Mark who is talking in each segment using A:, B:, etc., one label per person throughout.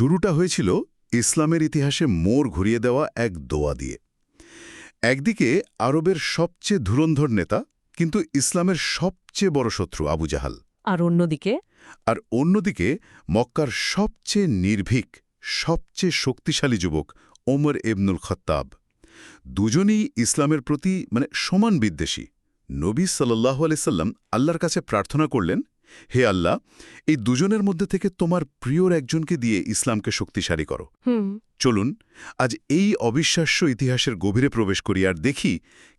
A: শুরুটা হয়েছিল ইসলামের ইতিহাসে মোড় ঘুরিয়ে দেওয়া এক দোয়া দিয়ে। একদিকে আরবের সবচেয়ে ধুরন্ধর নেতা কিন্তু ইসলামের সবচেয়ে বড় শত্রু আবু জাহাল।
B: আর অন্যদিকে?
A: আর অন্যদিকে মক্কার সবচেয়ে নির্ভীক সবচেয়ে শক্তিশালী যুবক ওমর এবনুল খত্তাব। দুজনেই ইসলামের প্রতি মানে সমান বিদ্বেষী। নবী সাল্লাহ আলাইসাল্লাম আল্লাহর কাছে প্রার্থনা করলেন হে আল্লাহ এই দুজনের মধ্যে থেকে তোমার প্রিয়র একজনকে দিয়ে ইসলামকে শক্তিশালী করো। চলুন আজ এই অবিশ্বাস্য ইতিহাসের গভীরে প্রবেশ করি আর দেখি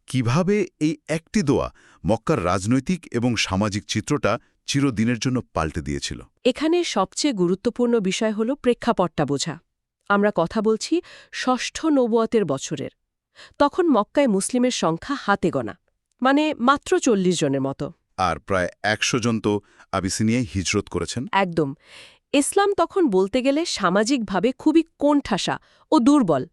A: কীভাবে এই একটি দোয়া মক্কার রাজনৈতিক এবং সামাজিক চিত্রটা চিরদিনের জন্য পাল্টে দিয়েছিল।
B: এখানে সবচেয়ে গুরুত্বপূর্ণ বিষয় হল প্রেক্ষাপটটা বোঝা। আমরা কথা বলছি ষষ্ঠ নবুয়তের বছরের। তখন মক্কায় মুসলিমের সংখ্যা হাতে গোনা মানে মাত্র চল্লিশ জনের মতো।
A: আর প্রায় একশো জন তো আবিসিনিয়ায় হিজরত করেছেন?
B: একদম। ইসলাম তখন বলতে গেলে সামাজিকভাবে খুবই কোণঠাসা ও দুর্বল।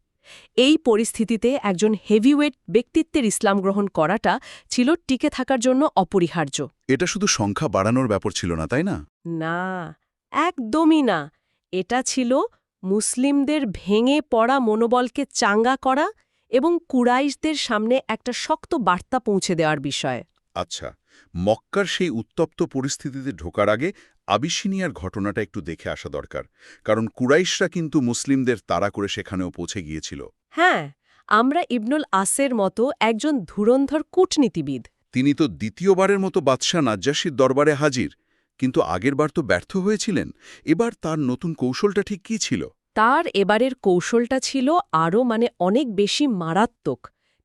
B: এই পরিস্থিতিতে একজন হেভিওয়েট ব্যক্তিত্বের ইসলাম গ্রহণ করাটা ছিল টিকে থাকার জন্য অপরিহার্য।
A: এটা শুধু সংখ্যা বাড়ানোর ব্যাপার ছিল না তাই না?
B: না একদমই না। এটা ছিল মুসলিমদের ভেঙে পড়া মনোবলকে চাঙ্গা করা এবং কুরাইশদের সামনে একটা শক্ত বার্তা পৌঁছে দেওয়ার বিষয়।
A: আচ্ছা। মক্কার সেই উত্তপ্ত পরিস্থিতিতে ঢোকার আগে আবিসিনিয়ার ঘটনাটা একটু দেখে আসা দরকার কারণ কুরাইশরা কিন্তু মুসলিমদের তাড়া করে সেখানেও পৌঁছে গিয়েছিল।
B: হ্যাঁ আমরা ইবনুল আসের মতো একজন ধুরন্ধর কূটনীতিবিদ।
A: তিনি তো দ্বিতীয়বারের মতো বাদশাহ নাজ্জাসির দরবারে হাজির কিন্তু আগেরবার তো ব্যর্থ হয়েছিলেন। এবার তার নতুন কৌশলটা ঠিক কী ছিল?
B: তার এবারের কৌশলটা ছিল আরও মানে অনেক বেশি মারাত্মক।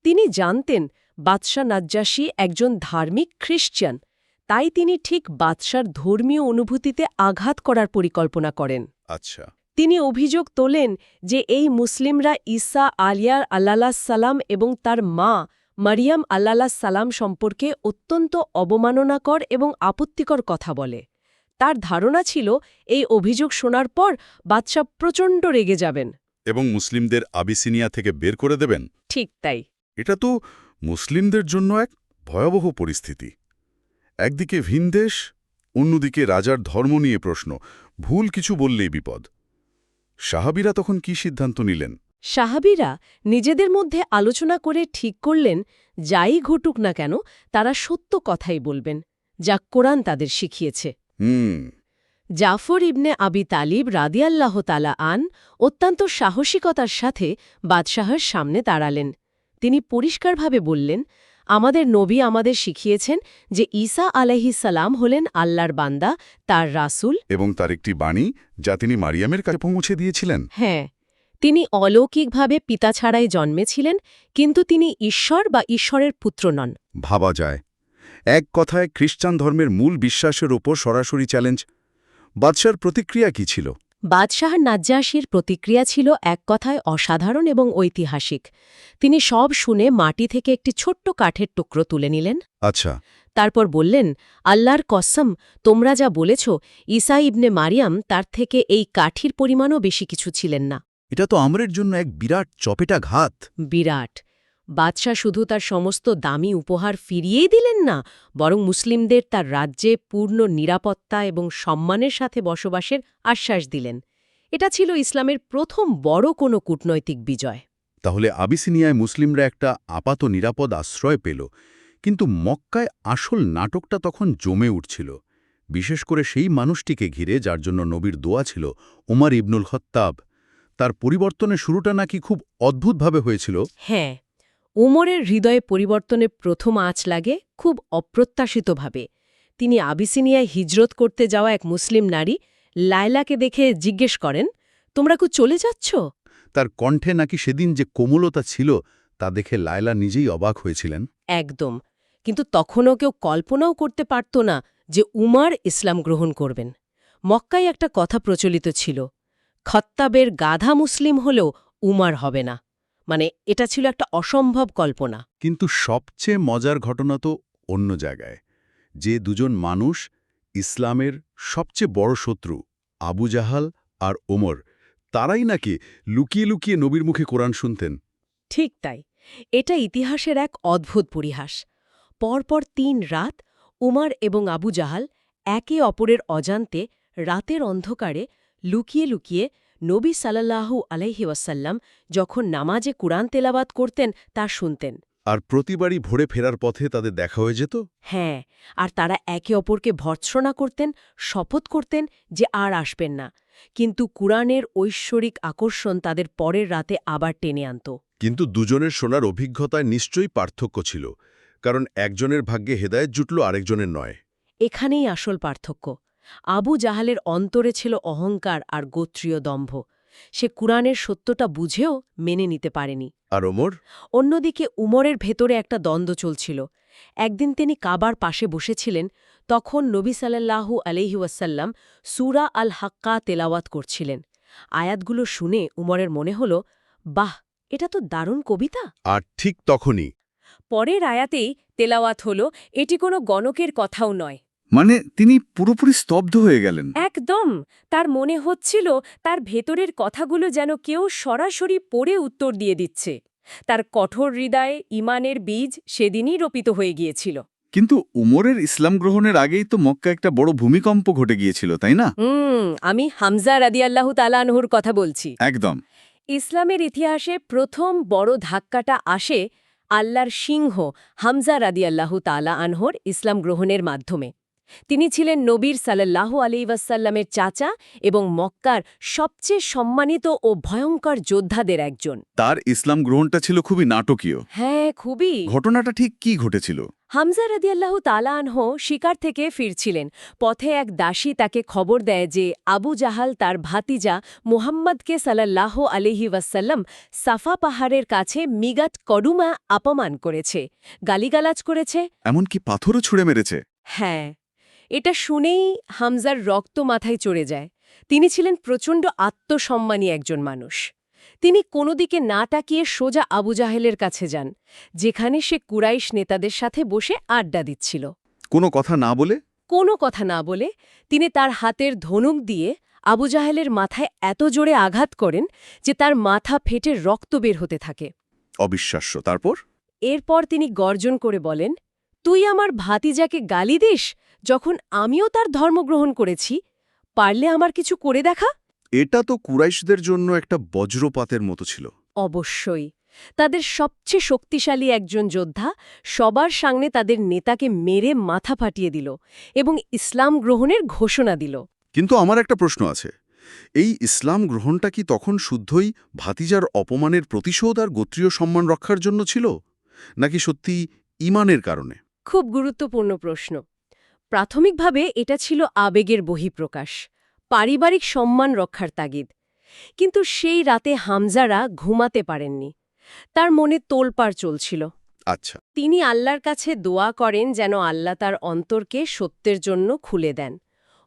B: তিনি জানতেন বাদশাহ নাজ্জাসী একজন ধার্মিক খ্রিশ্চান। তাই তিনি ঠিক বাদশার ধর্মীয় অনুভূতিতে আঘাত করার পরিকল্পনা করেন।
A: আচ্ছা।
B: তিনি অভিযোগ তোলেন যে এই মুসলিমরা ঈসা আলিয়ার আল্লাহ সালাম এবং তার মা মারিয়াম আল্লাহ সালাম সম্পর্কে অত্যন্ত অবমাননাকর এবং আপত্তিকর কথা বলে। তার ধারণা ছিল এই অভিযোগ শোনার পর বাদশাহ প্রচণ্ড রেগে যাবেন।
A: এবং মুসলিমদের আবিসিনিয়া থেকে বের করে দেবেন?
B: ঠিক তাই।
A: এটা তো মুসলিমদের জন্য এক ভয়াবহ পরিস্থিতি। একদিকে ভিনদেশ অন্যদিকে রাজার ধর্ম নিয়ে প্রশ্ন ভুল কিছু বললেই বিপদ। সাহাবিরা তখন কি সিদ্ধান্ত নিলেন?
B: সাহাবিরা নিজেদের মধ্যে আলোচনা করে ঠিক করলেন যাই ঘটুক না কেন তারা সত্য কথাই বলবেন যা কোরআন তাদের শিখিয়েছে।
A: হুম।
B: জাফর ইবনে আবি তালিব রাদিয়াল্লাহ তালা আন অত্যন্ত সাহসিকতার সাথে বাদশাহের সামনে দাঁড়ালেন। তিনি পরিষ্কারভাবে বললেন আমাদের নবী আমাদের শিখিয়েছেন যে ঈসা সালাম হলেন আল্লাহর বান্দা তার রাসূল।
A: এবং তার একটি বাণী যা তিনি মারিয়ামের কাছে পৌঁছে দিয়েছিলেন।
B: হ্যাঁ তিনি অলৌকিকভাবে পিতা ছাড়াই জন্মেছিলেন কিন্তু তিনি ঈশ্বর বা ঈশ্বরের পুত্র নন।
A: ভাবা যায়। এক কথায় খ্রিস্টান ধর্মের মূল বিশ্বাসের ওপর সরাসরি চ্যালেঞ্জ বাদশার প্রতিক্রিয়া কি ছিল?
B: বাদশাহ নাজ্জাসির প্রতিক্রিয়া ছিল এক কথায় অসাধারণ এবং ঐতিহাসিক। তিনি সব শুনে মাটি থেকে একটি ছোট্ট কাঠের টুকরো তুলে নিলেন।
A: আচ্ছা।
B: তারপর বললেন আল্লাহর কসম তোমরা যা বলেছ ঈসা ইবনে মারিয়াম তার থেকে এই কাঠির পরিমাণও বেশি কিছু ছিলেন না।
A: এটা তো আমরের জন্য এক বিরাট চপেটা ঘাত
B: বিরাট। বাদশাহ শুধু তার সমস্ত দামি উপহার ফিরিয়েই দিলেন না বরং মুসলিমদের তার রাজ্যে পূর্ণ নিরাপত্তা এবং সম্মানের সাথে বসবাসের আশ্বাস দিলেন। এটা ছিল ইসলামের প্রথম বড় কোনো কূটনৈতিক বিজয়।
A: তাহলে আবিসিনিয়ায় মুসলিমরা একটা আপাত নিরাপদ আশ্রয় পেল কিন্তু মক্কায় আসল নাটকটা তখন জমে উঠছিল। বিশেষ করে সেই মানুষটিকে ঘিরে যার জন্য নবীর দোয়া ছিল ওমর ইবনুল খত্তাব। তার পরিবর্তনের শুরুটা নাকি খুব অদ্ভুতভাবে হয়েছিল।
B: হ্যাঁ উমরের হৃদয়ে পরিবর্তনের প্রথম আঁচ লাগে খুব অপ্রত্যাশিতভাবে। তিনি আবিসিনিয়ায় হিজরত করতে যাওয়া এক মুসলিম নারী লায়লাকে দেখে জিজ্ঞেস করেন তোমরা কু চলে যাচ্ছ?
A: তার কণ্ঠে নাকি সেদিন যে কোমলতা ছিল তা দেখে লায়লা নিজেই অবাক হয়েছিলেন।
B: একদম। কিন্তু তখনও কেউ কল্পনাও করতে পারত না যে উমার ইসলাম গ্রহণ করবেন। মক্কায় একটা কথা প্রচলিত ছিল খত্তাবের গাধা মুসলিম হলেও উমার হবে না। মানে এটা ছিল একটা অসম্ভব কল্পনা।
A: কিন্তু সবচেয়ে মজার ঘটনা তো অন্য জায়গায়। যে দুজন মানুষ ইসলামের সবচেয়ে বড় শত্রু আবু জাহাল আর ওমর তারাই নাকি লুকিয়ে লুকিয়ে নবীর মুখে কোরআন শুনতেন?
B: ঠিক তাই। এটা ইতিহাসের এক অদ্ভুত পরিহাস। পরপর তিন রাত উমার এবং আবু জাহাল একে অপরের অজান্তে রাতের অন্ধকারে লুকিয়ে লুকিয়ে নবী সাল্লাল্লাহু আলাইহি ওয়াসাল্লাম যখন নামাজে কুরআন তেলাবাত করতেন তা শুনতেন।
A: আর প্রতিবারই ভোরে ফেরার পথে তাদের দেখা হয়ে যেত?
B: হ্যাঁ আর তারা একে অপরকে ভর্ৎসনা করতেন শপথ করতেন যে আর আসবেন না। কিন্তু কুরআনের ঐশ্বরিক আকর্ষণ তাদের পরের রাতে আবার টেনে আনত।
A: কিন্তু দুজনের শোনার অভিজ্ঞতায় নিশ্চয়ই পার্থক্য ছিল কারণ একজনের ভাগ্যে হেদায়েত জুটল আরেকজনের নয়।
B: এখানেই আসল পার্থক্য। আবু জাহালের অন্তরে ছিল অহংকার আর গোত্রীয় দম্ভ। সে কুরআনের সত্যটা বুঝেও মেনে নিতে পারেনি।
A: আর ওমর?
B: অন্যদিকে উমরের ভেতরে একটা দ্বন্দ্ব চলছিল। একদিন তিনি কাবার পাশে বসেছিলেন তখন নবী সাল্লাল্লাহু আলহি ওয়াসাল্লাম সুরা আল হাক্কা তেলাওয়াত করছিলেন। আয়াতগুলো শুনে উমরের মনে হল বাহ এটা তো দারুণ কবিতা!
A: আর ঠিক তখনই।
B: পরের আয়াতেই তেলাওয়াত হল এটি কোনো গণকের কথাও নয়।
C: মানে তিনি পুরোপুরি স্তব্ধ হয়ে গেলেন।
B: একদম। তার মনে হচ্ছিল তার ভেতরের কথাগুলো যেন কেউ সরাসরি পড়ে উত্তর দিয়ে দিচ্ছে। তার কঠোর হৃদয়ে ইমানের বীজ সেদিনই রোপিত হয়ে গিয়েছিল।
C: কিন্তু উমরের ইসলাম গ্রহণের আগেই তো মক্কা একটা বড় ভূমিকম্প ঘটে গিয়েছিল তাই না?
B: হুম আমি হামজা রাদিয়াল্লাহু তালানহুর কথা বলছি।
C: একদম।
B: ইসলামের ইতিহাসে প্রথম বড় ধাক্কাটা আসে আল্লাহর সিংহ হামজা রাদিয়াল্লাহু তালা আনহর ইসলাম গ্রহণের মাধ্যমে। তিনি ছিলেন নবীর সাল্লাল্লাহু আলী ওয়াসাল্লামের চাচা এবং মক্কার সবচেয়ে সম্মানিত ও ভয়ঙ্কর যোদ্ধাদের একজন।
C: তার ইসলাম গ্রহণটা ছিল খুবই নাটকীয়।
B: হ্যাঁ খুবই।
C: ঘটনাটা ঠিক কি ঘটেছিল?
B: হামজা রাদিয়াল্লাহু তালা আনহ শিকার থেকে ফিরছিলেন। পথে এক দাসী তাকে খবর দেয় যে আবু জাহাল তার ভাতিজা মুহাম্মদকে সাল্লাল্লাহু আলিহি ওয়াসাল্লাম সাফা পাহাড়ের কাছে মিগাত কডুমা অপমান করেছে গালিগালাজ করেছে।
C: এমনকি পাথরও ছুঁড়ে মেরেছে।
B: হ্যাঁ। এটা শুনেই হামজার রক্ত মাথায় চড়ে যায়। তিনি ছিলেন প্রচণ্ড আত্মসম্মানী একজন মানুষ। তিনি কোনো দিকে না তাকিয়ে সোজা আবু জাহেলের কাছে যান যেখানে সে কুরাইশ নেতাদের সাথে বসে আড্ডা দিচ্ছিল।
C: কোনো কথা না বলে?
B: কোনো কথা না বলে তিনি তার হাতের ধনুক দিয়ে আবু জাহেলের মাথায় এত জোরে আঘাত করেন যে তার মাথা ফেটে রক্ত বের হতে থাকে।
C: অবিশ্বাস্য। তারপর?
B: এরপর তিনি গর্জন করে বলেন তুই আমার ভাতিজাকে গালি দিস যখন আমিও তার ধর্মগ্রহণ করেছি? পারলে আমার কিছু করে দেখা?
C: এটা তো কুরাইশদের জন্য একটা বজ্রপাতের মতো ছিল।
B: অবশ্যই। তাদের সবচেয়ে শক্তিশালী একজন যোদ্ধা সবার সামনে তাদের নেতাকে মেরে মাথা ফাটিয়ে দিল এবং ইসলাম গ্রহণের ঘোষণা দিল।
A: কিন্তু আমার একটা প্রশ্ন আছে। এই ইসলাম গ্রহণটা কি তখন শুদ্ধই ভাতিজার অপমানের প্রতিশোধ আর গোত্রীয় সম্মান রক্ষার জন্য ছিল? নাকি সত্যি ইমানের কারণে?
B: খুব গুরুত্বপূর্ণ প্রশ্ন। প্রাথমিকভাবে এটা ছিল আবেগের বহিঃপ্রকাশ পারিবারিক সম্মান রক্ষার তাগিদ। কিন্তু সেই রাতে হামজারা ঘুমাতে পারেননি। তার মনে তোলপাড় চলছিল।
A: আচ্ছা।
B: তিনি আল্লাহর কাছে দোয়া করেন যেন আল্লাহ তার অন্তরকে সত্যের জন্য খুলে দেন।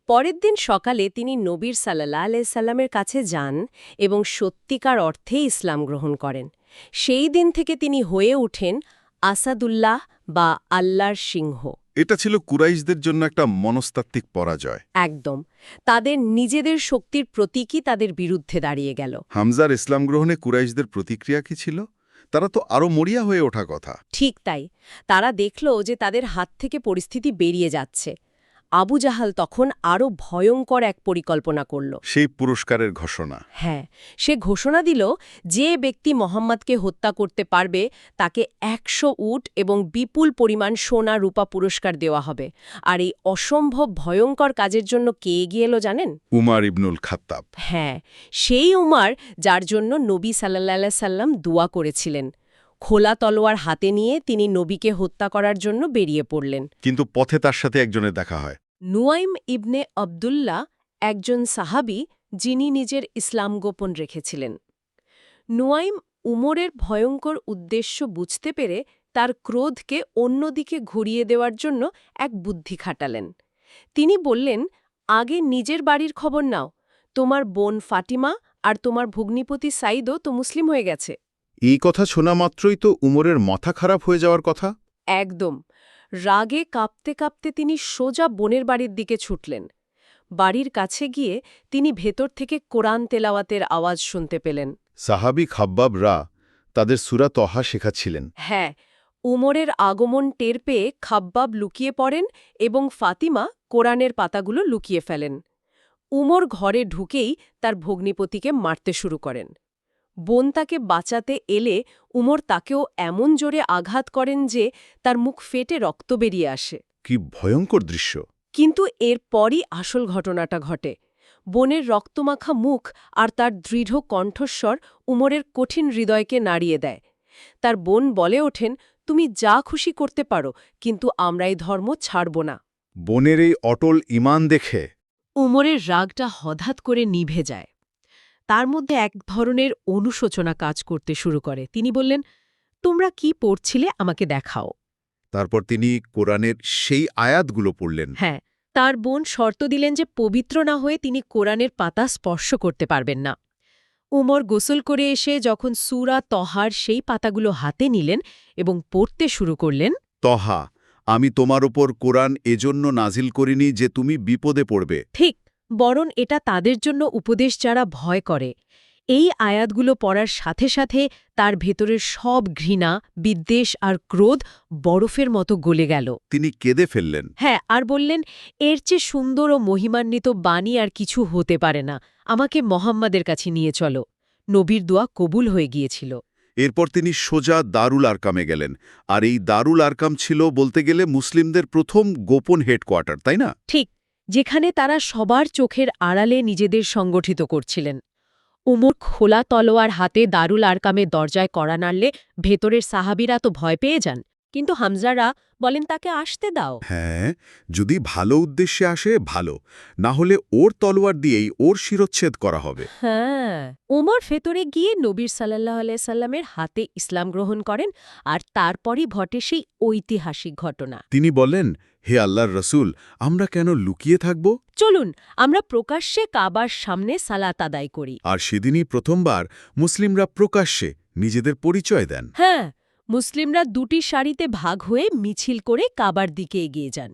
B: পরের দিন সকালে তিনি নবীর সাল্লাহ আলাইসাল্লামের কাছে যান এবং সত্যিকার অর্থে ইসলাম গ্রহণ করেন। সেই দিন থেকে তিনি হয়ে ওঠেন আসাদুল্লাহ বা আল্লাহর সিংহ।
A: এটা ছিল কুরাইশদের জন্য একটা মনস্তাত্ত্বিক পরাজয়।
B: একদম। তাদের নিজেদের শক্তির প্রতীকই তাদের বিরুদ্ধে দাঁড়িয়ে গেল।
A: হামজার ইসলাম গ্রহণে কুরাইশদের প্রতিক্রিয়া কি ছিল? তারা তো আরও মরিয়া হয়ে ওঠা কথা।
B: ঠিক তাই। তারা দেখল যে তাদের হাত থেকে পরিস্থিতি বেরিয়ে যাচ্ছে। আবু জাহাল তখন আরও ভয়ঙ্কর এক পরিকল্পনা করল।
A: সেই পুরস্কারের ঘোষণা।
B: হ্যাঁ সে ঘোষণা দিল যে ব্যক্তি মোহাম্মদকে হত্যা করতে পারবে তাকে একশো উট এবং বিপুল পরিমাণ সোনা রূপা পুরস্কার দেওয়া হবে। আর এই অসম্ভব ভয়ঙ্কর কাজের জন্য কে এগিয়ে এলো জানেন?
A: উমার ইবনুল খাত্তাব।
B: হ্যাঁ সেই উমার যার জন্য নবী সাল্লা সাল্লাম দোয়া করেছিলেন। খোলা তলোয়ার হাতে নিয়ে তিনি নবীকে হত্যা করার জন্য বেরিয়ে পড়লেন।
A: কিন্তু পথে তার সাথে একজনের দেখা হয়।
B: নুয়াইম ইবনে আবদুল্লাহ একজন সাহাবি যিনি নিজের ইসলাম গোপন রেখেছিলেন। নুয়াইম উমরের ভয়ঙ্কর উদ্দেশ্য বুঝতে পেরে তার ক্রোধকে অন্যদিকে ঘুরিয়ে দেওয়ার জন্য এক বুদ্ধি খাটালেন। তিনি বললেন আগে নিজের বাড়ির খবর নাও। তোমার বোন ফাটিমা আর তোমার ভগ্নিপতি সাইদও তো মুসলিম হয়ে গেছে।
A: এই কথা শোনা মাত্রই তো উমরের মাথা খারাপ হয়ে যাওয়ার কথা।
B: একদম। রাগে কাঁপতে কাঁপতে তিনি সোজা বোনের বাড়ির দিকে ছুটলেন। বাড়ির কাছে গিয়ে তিনি ভেতর থেকে কোরআন তেলাওয়াতের আওয়াজ শুনতে পেলেন।
A: সাহাবি খাব্বাব রা তাদের সুরা তহা শেখাচ্ছিলেন।
B: হ্যাঁ উমরের আগমন টের পেয়ে খাব্বাব লুকিয়ে পড়েন এবং ফাতিমা কোরআনের পাতাগুলো লুকিয়ে ফেলেন। উমর ঘরে ঢুকেই তার ভগ্নিপতিকে মারতে শুরু করেন। বোন তাকে বাঁচাতে এলে উমর তাকেও এমন জোরে আঘাত করেন যে তার মুখ ফেটে রক্ত বেরিয়ে আসে।
A: কি ভয়ঙ্কর দৃশ্য।
B: কিন্তু এরপরই আসল ঘটনাটা ঘটে। বোনের রক্তমাখা মুখ আর তার দৃঢ় কণ্ঠস্বর উমরের কঠিন হৃদয়কে নাড়িয়ে দেয়। তার বোন বলে ওঠেন তুমি যা খুশি করতে পারো কিন্তু আমরা এই ধর্ম ছাড়ব না।
A: বোনের এই অটল ইমান দেখে
B: উমরের রাগটা হঠাৎ করে নিভে যায়। তার মধ্যে এক ধরনের অনুশোচনা কাজ করতে শুরু করে। তিনি বললেন তোমরা কি পড়ছিলে আমাকে দেখাও।
A: তারপর তিনি কোরআনের সেই আয়াতগুলো পড়লেন।
B: হ্যাঁ তার বোন শর্ত দিলেন যে পবিত্র না হয়ে তিনি কোরআনের পাতা স্পর্শ করতে পারবেন না। উমর গোসল করে এসে যখন সুরা তহার সেই পাতাগুলো হাতে নিলেন এবং পড়তে শুরু করলেন
A: তহা আমি তোমার ওপর কোরআন এজন্য নাজিল করিনি যে তুমি বিপদে পড়বে।
B: ঠিক বরং এটা তাদের জন্য উপদেশ যারা ভয় করে। এই আয়াতগুলো পড়ার সাথে সাথে তার ভেতরের সব ঘৃণা বিদ্বেষ আর ক্রোধ বরফের মতো গলে গেল।
A: তিনি কেঁদে ফেললেন।
B: হ্যাঁ আর বললেন এর চেয়ে সুন্দর ও মহিমান্বিত বাণী আর কিছু হতে পারে না। আমাকে মোহাম্মদের কাছে নিয়ে চলো নবীর দোয়া কবুল হয়ে গিয়েছিল।
A: এরপর তিনি সোজা দারুল আরকামে গেলেন। আর এই দারুল আরকাম ছিল বলতে গেলে মুসলিমদের প্রথম গোপন হেডকোয়ার্টার তাই না?
B: ঠিক। যেখানে তারা সবার চোখের আড়ালে নিজেদের সংগঠিত করছিলেন। উমর খোলা তলোয়ার হাতে দারুল আরকামে দরজায় কড়া নাড়লে ভেতরের সাহাবিরা তো ভয় পেয়ে যান। কিন্তু হামজারা বলেন তাকে আসতে দাও।
A: হ্যাঁ যদি ভালো উদ্দেশ্যে আসে ভালো। না হলে ওর তলোয়ার দিয়েই ওর শিরচ্ছেদ করা হবে।
B: হ্যাঁ উমর ভেতরে গিয়ে নবীর সাল্লাহ সাল্লামের হাতে ইসলাম গ্রহণ করেন আর তারপরই ঘটে সেই ঐতিহাসিক ঘটনা।
A: তিনি বলেন হে আল্লাহর রসুল আমরা কেন লুকিয়ে থাকব?
B: চলুন আমরা প্রকাশ্যে কাবার সামনে সালাত আদায় করি।
A: আর সেদিনই প্রথমবার মুসলিমরা প্রকাশ্যে নিজেদের পরিচয় দেন।
B: হ্যাঁ মুসলিমরা দুটি সারিতে ভাগ হয়ে মিছিল করে কাবার দিকে এগিয়ে যান।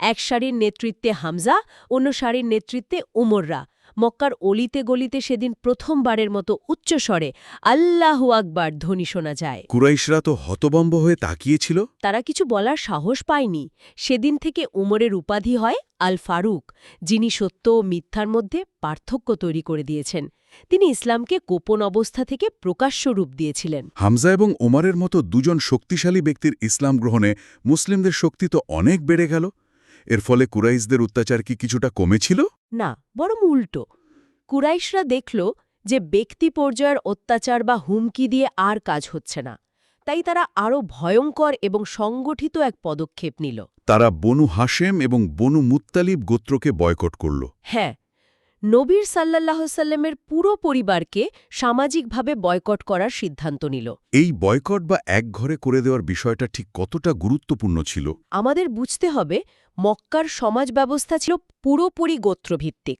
B: এক সারির নেতৃত্বে হামজা অন্য সারির নেতৃত্বে উমররা। মক্কার অলিতে গলিতে সেদিন প্রথমবারের মতো উচ্চস্বরে আল্লাহু আকবার ধ্বনি শোনা যায়।
A: কুরাইশরা তো হতবম্ব হয়ে তাকিয়েছিল।
B: তারা কিছু বলার সাহস পায়নি। সেদিন থেকে উমরের উপাধি হয় আল ফারুক যিনি সত্য ও মিথ্যার মধ্যে পার্থক্য তৈরি করে দিয়েছেন। তিনি ইসলামকে গোপন অবস্থা থেকে প্রকাশ্য রূপ দিয়েছিলেন।
A: হামজা এবং ওমারের মতো দুজন শক্তিশালী ব্যক্তির ইসলাম গ্রহণে মুসলিমদের শক্তি তো অনেক বেড়ে গেল। এর ফলে কুরাইশদের অত্যাচার কি কিছুটা কমেছিল?
B: না বরং উল্টো। কুরাইশরা দেখল যে ব্যক্তি পর্যায়ের অত্যাচার বা হুমকি দিয়ে আর কাজ হচ্ছে না। তাই তারা আরও ভয়ঙ্কর এবং সংগঠিত এক পদক্ষেপ নিল।
A: তারা বনু হাসেম এবং বনু মুত্তালিব গোত্রকে বয়কট করল।
B: হ্যাঁ নবীর সাল্লাহ সাল্লামের পুরো পরিবারকে সামাজিকভাবে বয়কট করার সিদ্ধান্ত নিল।
A: এই বয়কট বা এক ঘরে করে দেওয়ার বিষয়টা ঠিক কতটা গুরুত্বপূর্ণ ছিল?
B: আমাদের বুঝতে হবে মক্কার সমাজ ব্যবস্থা ছিল পুরোপুরি গোত্রভিত্তিক।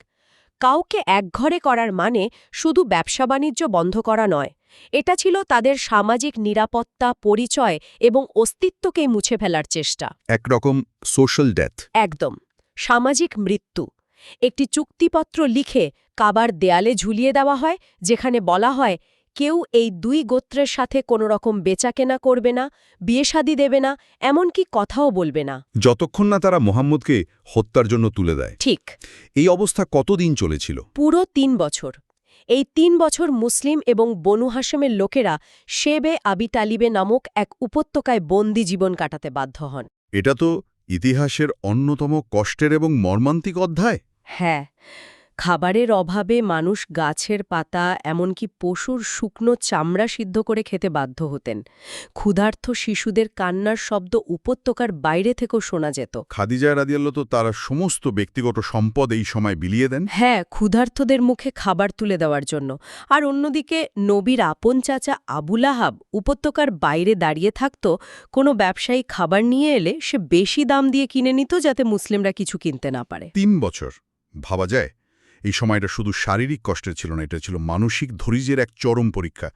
B: কাউকে একঘরে করার মানে শুধু ব্যবসা বাণিজ্য বন্ধ করা নয়। এটা ছিল তাদের সামাজিক নিরাপত্তা পরিচয় এবং অস্তিত্বকেই মুছে ফেলার চেষ্টা।
A: একরকম সোশ্যাল ডেথ
B: একদম সামাজিক মৃত্যু। একটি চুক্তিপত্র লিখে কাবার দেয়ালে ঝুলিয়ে দেওয়া হয় যেখানে বলা হয় কেউ এই দুই গোত্রের সাথে কোনো রকম বেচাকেনা করবে না বিয়েশাদি দেবে না এমনকি কথাও বলবে না।
A: যতক্ষণ না তারা মোহাম্মদকে হত্যার জন্য তুলে দেয়।
B: ঠিক।
A: এই অবস্থা কতদিন চলেছিল?
B: পুরো তিন বছর। এই তিন বছর মুসলিম এবং বনু হাসেমের লোকেরা শেবে আবি তালিবে নামক এক উপত্যকায় বন্দি জীবন কাটাতে বাধ্য হন।
A: এটা তো ইতিহাসের অন্যতম কষ্টের এবং মর্মান্তিক অধ্যায়?
B: হ্যাঁ। খাবারের অভাবে মানুষ গাছের পাতা এমনকি পশুর শুকনো চামড়া সিদ্ধ করে খেতে বাধ্য হতেন। ক্ষুধার্থ শিশুদের কান্নার শব্দ উপত্যকার বাইরে থেকেও শোনা যেত।
A: খাদিজা রাদিয়াল্লা তো তারা সমস্ত ব্যক্তিগত সম্পদ এই সময় বিলিয়ে দেন।
B: হ্যাঁ ক্ষুধার্থদের মুখে খাবার তুলে দেওয়ার জন্য। আর অন্যদিকে নবীর আপন চাচা আবুল আহাব উপত্যকার বাইরে দাঁড়িয়ে থাকত কোনো ব্যবসায়ী খাবার নিয়ে এলে সে বেশি দাম দিয়ে কিনে নিত যাতে মুসলিমরা কিছু কিনতে না পারে।
A: তিন বছর ভাবা যায় এই সময়টা শুধু শারীরিক কষ্টের ছিল না এটা ছিল মানসিক ধৈর্যের এক চরম পরীক্ষা।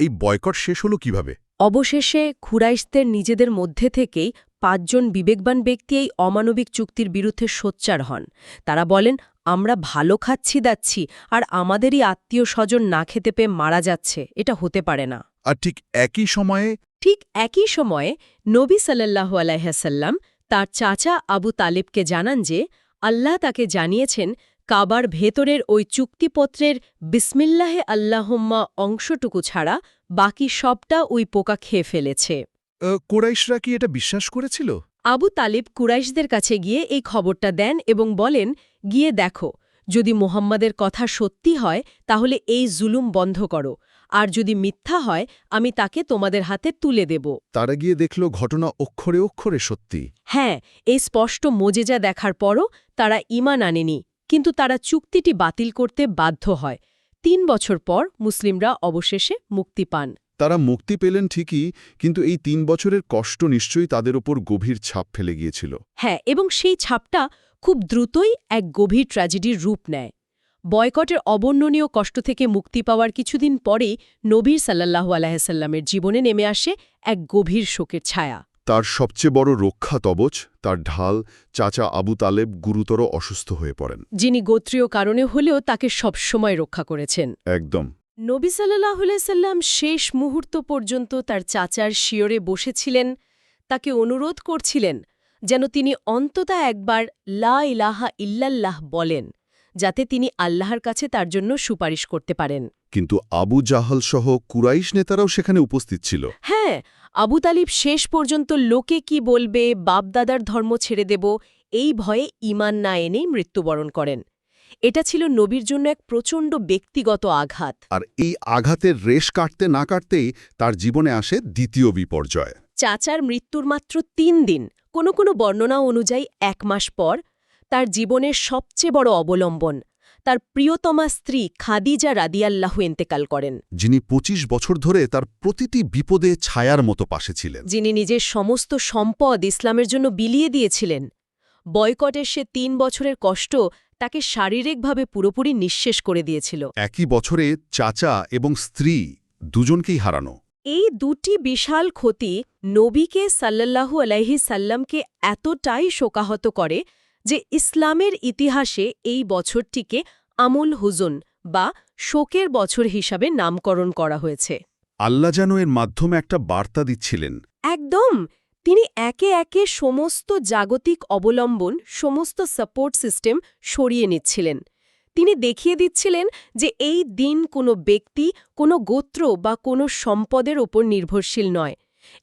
A: এই বয়কট শেষ হলো কীভাবে?
B: অবশেষে খুরাইশদের নিজেদের মধ্যে থেকেই পাঁচজন বিবেকবান ব্যক্তি এই অমানবিক চুক্তির বিরুদ্ধে সোচ্চার হন। তারা বলেন আমরা ভালো খাচ্ছি দাচ্ছি আর আমাদেরই আত্মীয় স্বজন না খেতে পেয়ে মারা যাচ্ছে। এটা হতে পারে না।
A: আর ঠিক একই সময়ে?
B: ঠিক একই সময়ে নবী সাল্লাল্লাহু আলাইহাসাল্লাম তার চাচা আবু তালেবকে জানান যে আল্লাহ তাকে জানিয়েছেন কাবার ভেতরের ওই চুক্তিপত্রের বিসমিল্লাহে আল্লাহম্মা অংশটুকু ছাড়া বাকি সবটা ওই পোকা খেয়ে ফেলেছে।
A: কুরাইশরা কি এটা বিশ্বাস করেছিল?
B: আবু তালিব কুরাইশদের কাছে গিয়ে এই খবরটা দেন এবং বলেন গিয়ে দেখো যদি মোহাম্মদের কথা সত্যি হয় তাহলে এই জুলুম বন্ধ করো। আর যদি মিথ্যা হয় আমি তাকে তোমাদের হাতে তুলে দেব।
A: তারা গিয়ে দেখল ঘটনা অক্ষরে অক্ষরে সত্যি।
B: হ্যাঁ এই স্পষ্ট মোজেজা দেখার পরও তারা ইমান আনেনি। কিন্তু তারা চুক্তিটি বাতিল করতে বাধ্য হয়। তিন বছর পর মুসলিমরা অবশেষে মুক্তি পান।
A: তারা মুক্তি পেলেন ঠিকই কিন্তু এই তিন বছরের কষ্ট নিশ্চয়ই তাদের ওপর গভীর ছাপ ফেলে গিয়েছিল।
B: হ্যাঁ এবং সেই ছাপটা খুব দ্রুতই এক গভীর ট্র্যাজেডির রূপ নেয়। বয়কটের অবর্ণনীয় কষ্ট থেকে মুক্তি পাওয়ার কিছুদিন পরেই নবীর সাল্লাহু আলাইসাল্লামের জীবনে নেমে আসে এক গভীর শোকের ছায়া।
A: তার সবচেয়ে বড় রক্ষা তবচ তার ঢাল চাচা আবু তালেব গুরুতর অসুস্থ হয়ে পড়েন।
B: যিনি গোত্রীয় কারণে হলেও তাকে সবসময় রক্ষা করেছেন।
A: একদম।
B: নবী সাল্লাহ সাল্লাম শেষ মুহূর্ত পর্যন্ত তার চাচার শিয়রে বসেছিলেন তাকে অনুরোধ করছিলেন যেন তিনি অন্ততা একবার লা ইলাহা ইল্লাল্লাহ বলেন। যাতে তিনি আল্লাহর কাছে তার জন্য সুপারিশ করতে পারেন।
A: কিন্তু আবু জাহাল সহ কুরাইশ নেতারাও সেখানে উপস্থিত ছিল।
B: হ্যাঁ আবু তালিব শেষ পর্যন্ত লোকে কি বলবে বাপদাদার ধর্ম ছেড়ে দেব এই ভয়ে ইমান না এনেই মৃত্যুবরণ করেন। এটা ছিল নবীর জন্য এক প্রচণ্ড ব্যক্তিগত আঘাত।
A: আর এই আঘাতের রেশ কাটতে না কাটতেই তার জীবনে আসে দ্বিতীয় বিপর্যয়।
B: চাচার মৃত্যুর মাত্র তিন দিন কোনো কোনো বর্ণনা অনুযায়ী এক মাস পর তার জীবনের সবচেয়ে বড় অবলম্বন। তার প্রিয়তমা স্ত্রী খাদিজা রাদিয়াল্লাহু ইন্তেকাল করেন।
A: যিনি ২৫ বছর ধরে তার প্রতিটি বিপদে ছায়ার মতো পাশে ছিলেন।
B: যিনি নিজের সমস্ত সম্পদ ইসলামের জন্য বিলিয়ে দিয়েছিলেন। বয়কটের সে তিন বছরের কষ্ট তাকে শারীরিকভাবে পুরোপুরি নিঃশেষ করে দিয়েছিল।
A: একই বছরে চাচা এবং স্ত্রী দুজনকেই হারানো।
B: এই দুটি বিশাল ক্ষতি নবীকে সাল্লাল্লাহু আলাইহি সাল্লামকে এতটাই শোকাহত করে যে ইসলামের ইতিহাসে এই বছরটিকে আমুল হুজুন বা শোকের বছর হিসাবে নামকরণ করা হয়েছে।
A: আল্লাহ যেন এর মাধ্যমে একটা বার্তা দিচ্ছিলেন।
B: একদম! তিনি একে একে সমস্ত জাগতিক অবলম্বন সমস্ত সাপোর্ট সিস্টেম সরিয়ে নিচ্ছিলেন। তিনি দেখিয়ে দিচ্ছিলেন যে এই দিন কোনো ব্যক্তি কোনো গোত্র বা কোনো সম্পদের ওপর নির্ভরশীল নয়।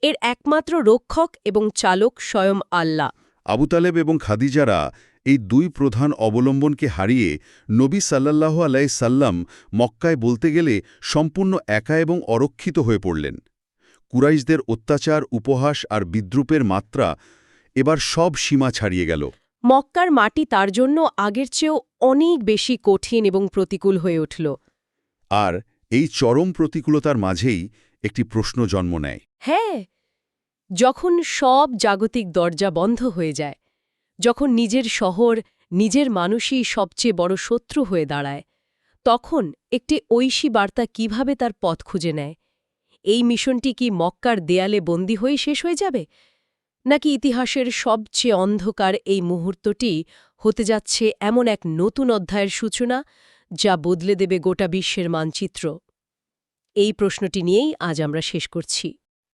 B: এর একমাত্র রক্ষক এবং চালক স্বয়ং আল্লাহ।
A: আবু তালেব এবং খাদিজারা এই দুই প্রধান অবলম্বনকে হারিয়ে নবী সাল্লাল্লাহ আলাই সাল্লাম মক্কায় বলতে গেলে সম্পূর্ণ একা এবং অরক্ষিত হয়ে পড়লেন। কুরাইশদের অত্যাচার উপহাস আর বিদ্রুপের মাত্রা এবার সব সীমা ছাড়িয়ে গেল।
B: মক্কার মাটি তার জন্য আগের চেয়েও অনেক বেশি কঠিন এবং প্রতিকূল হয়ে উঠল।
A: আর এই চরম প্রতিকূলতার মাঝেই একটি প্রশ্ন জন্ম নেয়।
B: হ্যাঁ যখন সব জাগতিক দরজা বন্ধ হয়ে যায়, যখন নিজের শহর, নিজের মানুষই সবচেয়ে বড় শত্রু হয়ে দাঁড়ায়, তখন একটি ঐশী বার্তা কীভাবে তার পথ খুঁজে নেয়? এই মিশনটি কি মক্কার দেয়ালে বন্দী হয়ে শেষ হয়ে যাবে? নাকি ইতিহাসের সবচেয়ে অন্ধকার এই মুহূর্তটি হতে যাচ্ছে এমন এক নতুন অধ্যায়ের সূচনা যা বদলে দেবে গোটা বিশ্বের মানচিত্র? এই প্রশ্নটি নিয়েই আজ আমরা শেষ করছি।